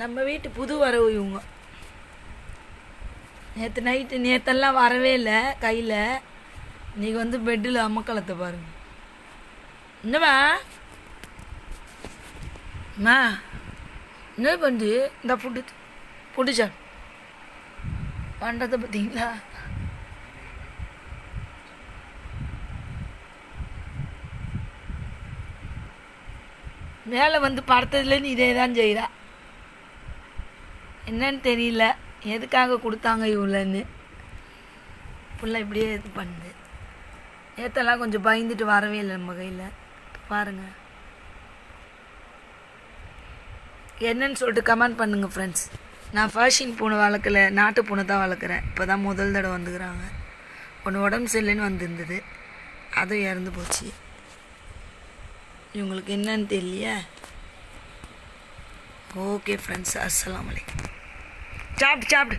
நம்ம வீட்டு புது வரவு இவங்க. நேற்று நைட்டு நேற்றெல்லாம் வரவே இல்லை கையில். இன்றைக்கி வந்து பெட்டில் அம்மக்களத்தை பாருங்க. என்னம்மா? அம்மா என்ன பண்ணு இந்த ஃபுட்டு ஃபுட்டு பண்ணுறத பண்ணுறதை பார்த்தீங்களா? மேலே வந்து படுத்ததுலேருந்து இதே தான் செய்கிறா என்னன்னு தெரியல. எதுக்காக கொடுத்தாங்க இவ்வளோன்னு ஃபுல்லாக இப்படியே இது பண்ணுது. ஏத்தெல்லாம் கொஞ்சம் பயந்துட்டு வரவே இல்லை நம்ம கையில். பாருங்கள் என்னன்னு சொல்லிட்டு கமெண்ட் பண்ணுங்கள் ஃப்ரெண்ட்ஸ் நான் ஃபேஷின் பூனை வளர்க்கல நாட்டு பூனை தான் வளர்க்குறேன். இப்போ தான் முதல் தடவை வந்துக்கிறாங்க. ஒன்று உடம்பு சரியில்லைன்னு வந்திருந்தது. அதுவும் இறந்து போச்சு. இவங்களுக்கு என்னன்னு தெரியலையே? ஓகே ஃப்ரெண்ட்ஸ் அஸ்லாம் வலைக்கம் चाप्ड चाप्ड।